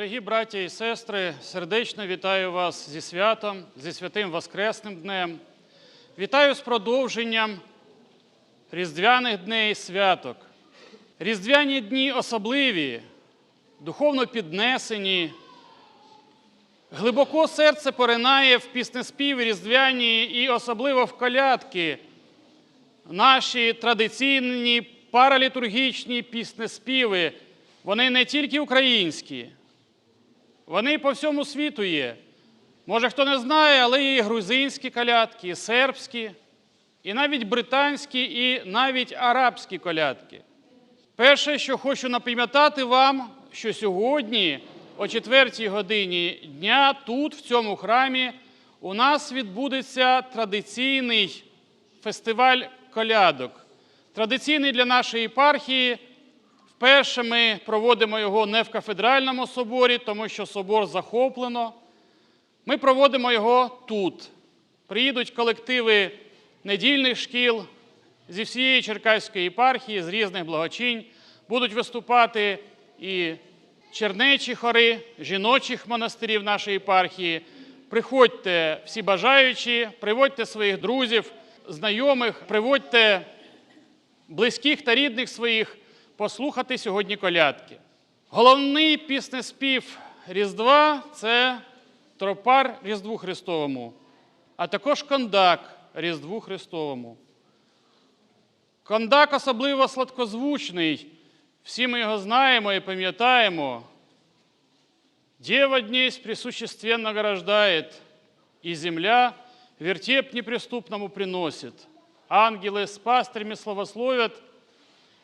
Дорогі браття і сестри, сердечно вітаю вас зі святом, зі святим Воскресним днем. Вітаю з продовженням різдвяних дней святок. Різдвяні дні особливі, духовно піднесені. Глибоко серце поринає в піснеспіви різдвяні і особливо в колядки. Наші традиційні паралітургічні піснеспіви, вони не тільки українські, вони по всьому світу є. Може, хто не знає, але є і грузинські колядки, і сербські, і навіть британські, і навіть арабські колядки. Перше, що хочу напам'ятати вам, що сьогодні, о 4 годині дня, тут, в цьому храмі, у нас відбудеться традиційний фестиваль колядок. Традиційний для нашої єпархії. Вперше ми проводимо його не в кафедральному соборі, тому що собор захоплено. Ми проводимо його тут. Приїдуть колективи недільних шкіл зі всієї Черкаської єпархії, з різних благочинь. Будуть виступати і чернечі хори, жіночих монастирів нашої єпархії. Приходьте всі бажаючі, приводьте своїх друзів, знайомих, приводьте близьких та рідних своїх послухати сьогодні колядки. Головний піснеспів Різдва це тропар Різдву Христовому, а також кондак Різдву Христовому. Кондак особливо сладкозвучний. Всі ми його знаємо і пам'ятаємо. Дева днесь присущественно награждает, и земля вертеп неприступному приносит. Ангелы с пастырями славословят,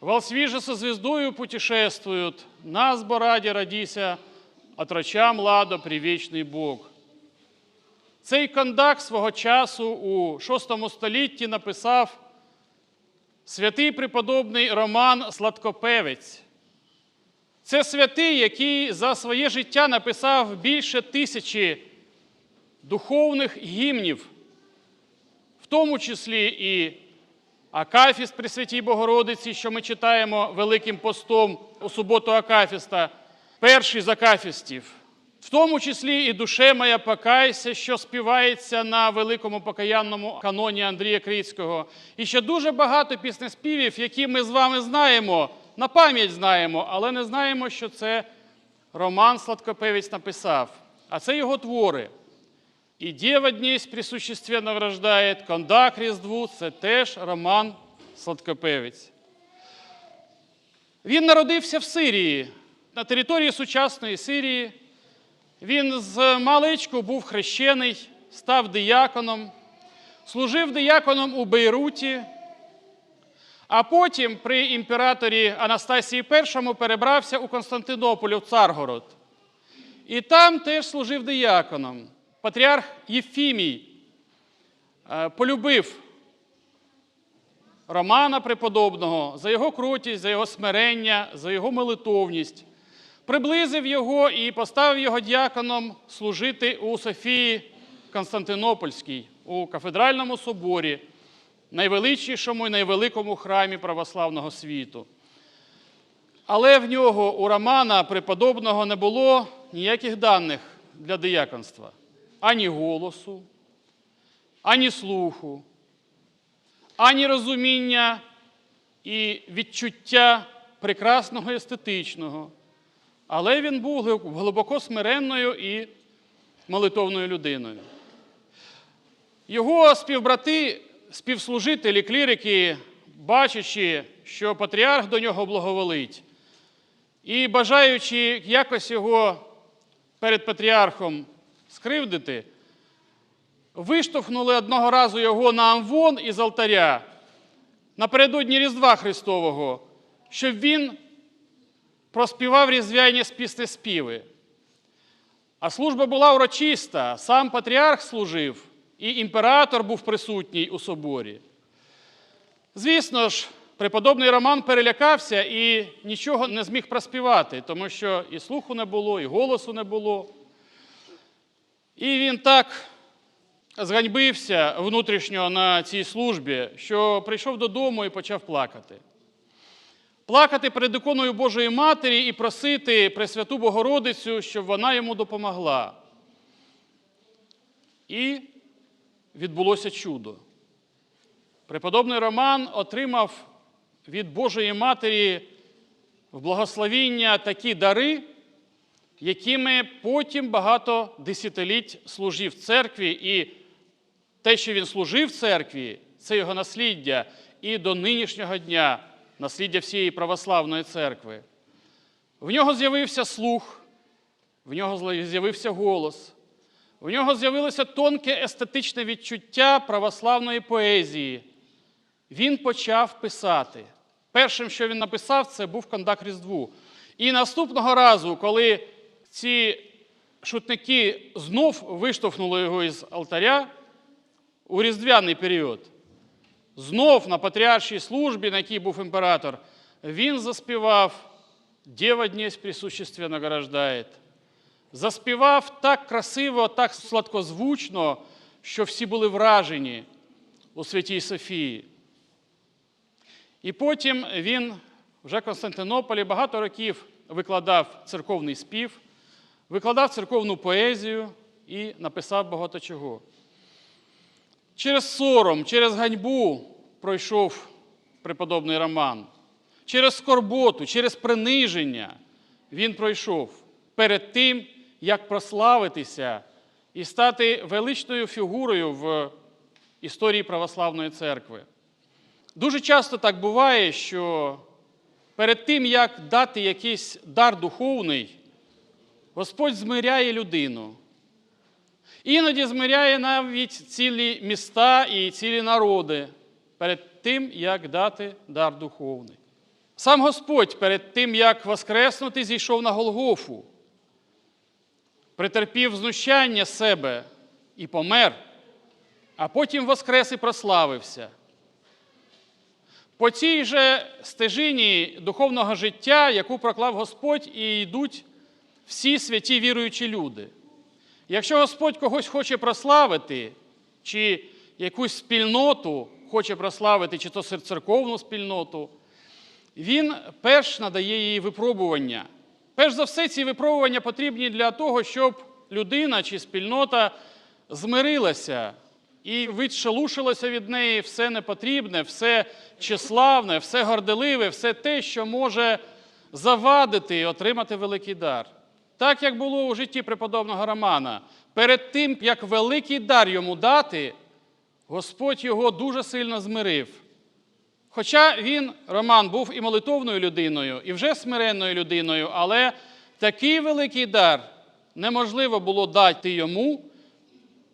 волсви же со звездою путешествуют, нас бо ради родися, отрочам ладо привічний Бог. Цей кондак свого часу у VI столітті написав святий преподобний Роман Сладкопевець. Це святий, який за своє життя написав більше тисячі духовних гімнів, в тому числі і Акафіст при Святій Богородиці, що ми читаємо Великим постом у суботу Акафіста, перший з Акафістів. В тому числі і душе моя покайся, що співається на великому покаянному каноні Андрія Крицького. І ще дуже багато піснеспівів, які ми з вами знаємо, на пам'ять знаємо, але не знаємо, що це Роман Сладкопевець написав. А це його твори. І Дєва днесь присущественно врождает, кондак Різдву це теж Роман Сладкопевець. Він народився в Сирії, на території сучасної Сирії. Він з маличку був хрещений, став дияконом, служив дияконом у Бейруті, а потім при імператорі Анастасії І перебрався у Константинополь, в Царгород. І там теж служив дияконом. Патріарх Єфімій е, полюбив Романа Преподобного за його крутість, за його смирення, за його молитовність приблизив його і поставив його діаконом служити у Софії Константинопольській, у кафедральному соборі, найвеличнішому і найвеликому храмі православного світу. Але в нього у Романа преподобного не було ніяких даних для дияконства. Ані голосу, ані слуху, ані розуміння і відчуття прекрасного естетичного. Але він був глибоко смиренною і молитовною людиною. Його співбрати, співслужителі, клірики, бачачи, що патріарх до нього благоволить, і бажаючи якось його перед патріархом скривдити, виштовхнули одного разу його на амвон із алтаря напередодні Різдва Христового, щоб він проспівав різдвяні співи. А служба була урочиста, сам патріарх служив, і імператор був присутній у соборі. Звісно ж, преподобний Роман перелякався і нічого не зміг проспівати, тому що і слуху не було, і голосу не було. І він так зганьбився внутрішньо на цій службі, що прийшов додому і почав плакати. плакати перед іконою Божої Матері і просити Пресвяту Богородицю, щоб вона йому допомогла. І відбулося чудо. Преподобний Роман отримав від Божої Матері в благословіння такі дари, якими потім багато десятиліть служив церкві, і те, що він служив церкві, це його насліддя і до нинішнього дня насліддя всієї православної церкви. В нього з'явився слух, в нього з'явився голос, в нього з'явилося тонке естетичне відчуття православної поезії. Він почав писати. Першим, що він написав, це був кондак Різдву. І наступного разу, коли ці шутники знов виштовхнули його із алтаря у різдвяний період, знов на патріаршій службі, на якій був імператор, він заспівав «Дева днесь присуществе награждает». Заспівав так красиво, так сладкозвучно, що всі були вражені у Святій Софії. І потім він вже в Константинополі багато років викладав церковний спів, викладав церковну поезію і написав багато чого. Через сором, через ганьбу пройшов преподобний Роман. Через скорботу, через приниження він пройшов перед тим, як прославитися і стати величною фігурою в історії православної церкви. Дуже часто так буває, що перед тим, як дати якийсь дар духовний, Господь змиряє людину. Іноді змиряє навіть цілі міста і цілі народи перед тим, як дати дар духовний. Сам Господь перед тим, як воскреснути, зійшов на Голгофу, претерпів знущання себе і помер, а потім воскрес і прославився. По цій же стежині духовного життя, яку проклав Господь, і йдуть всі святі віруючі люди. Якщо Господь когось хоче прославити, чи якусь спільноту хоче прославити, чи то церковну спільноту, він перш надає їй випробування. Перш за все, ці випробування потрібні для того, щоб людина чи спільнота змирилася і відшелушилося від неї все непотрібне, все числавне, все горделиве, все те, що може завадити і отримати великий дар. Так як було у житті преподобного Романа, перед тим, як великий дар йому дати, Господь його дуже сильно змирив. Хоча він, Роман, був і молитовною людиною, і вже смиренною людиною, але такий великий дар неможливо було дати йому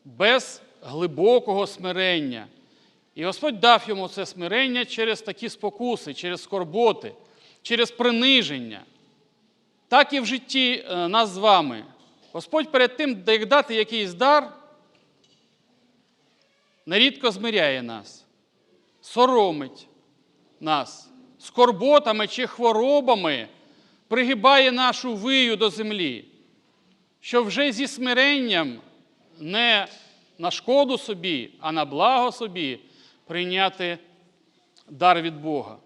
без глибокого смирення. І Господь дав йому це смирення через такі спокуси, через скорботи, через приниження. Так і в житті е, нас з вами. Господь перед тим, як дати якийсь дар, нерідко змиряє нас, соромить нас, скорботами чи хворобами пригибає нашу вию до землі, що вже зі смиренням не на шкоду собі, а на благо собі прийняти дар від Бога.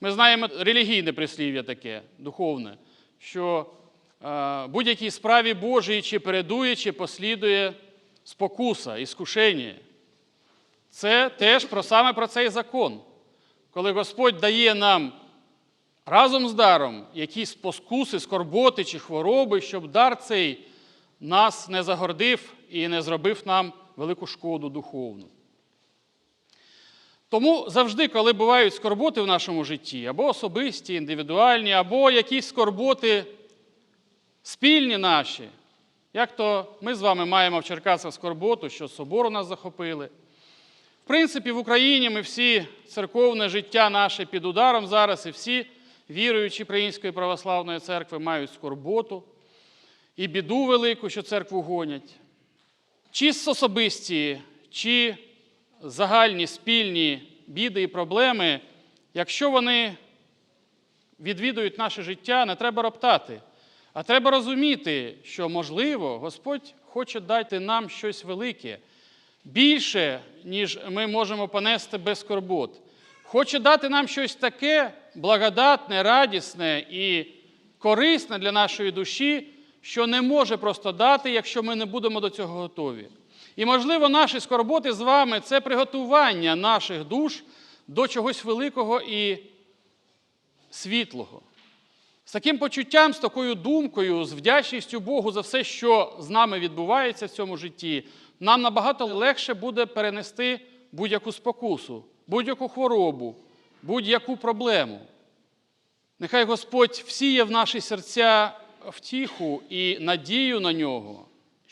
Ми знаємо релігійне прислів'я таке, духовне, що е, будь-якій справі Божій чи передує, чи послідує спокуса, іскушення. Це теж про саме про цей закон. Коли Господь дає нам разом з даром якісь спокуси, скорботи чи хвороби, щоб дар цей нас не загордив і не зробив нам велику шкоду духовну. Тому завжди, коли бувають скорботи в нашому житті, або особисті, індивідуальні, або якісь скорботи спільні наші, як то ми з вами маємо в Черкасах скорботу, що собору нас захопили. В принципі, в Україні ми всі церковне життя наше під ударом зараз, і всі віруючі Української православної церкви мають скорботу і біду велику, що церкву гонять. Чи особисті, чи загальні спільні біди і проблеми, якщо вони відвідують наше життя, не треба роптати. А треба розуміти, що, можливо, Господь хоче дати нам щось велике, більше, ніж ми можемо понести без скорбот. Хоче дати нам щось таке, благодатне, радісне і корисне для нашої душі, що не може просто дати, якщо ми не будемо до цього готові. І, можливо, наші скорботи з вами це приготування наших душ до чогось великого і світлого. З таким почуттям, з такою думкою, з вдячністю Богу за все, що з нами відбувається в цьому житті, нам набагато легше буде перенести будь-яку спокусу, будь-яку хворобу, будь-яку проблему. Нехай Господь всіє в наші серця втіху і надію на нього,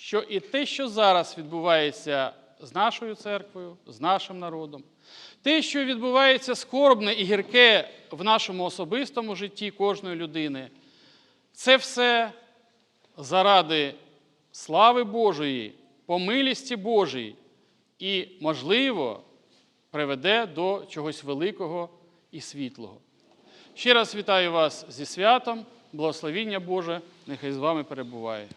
що і те, що зараз відбувається з нашою церквою, з нашим народом, те, що відбувається скорбне і гірке в нашому особистому житті кожної людини, це все заради слави Божої, по милісті Божій і, можливо, приведе до чогось великого і світлого. Ще раз вітаю вас зі святом, благословіння Боже, нехай з вами перебуває.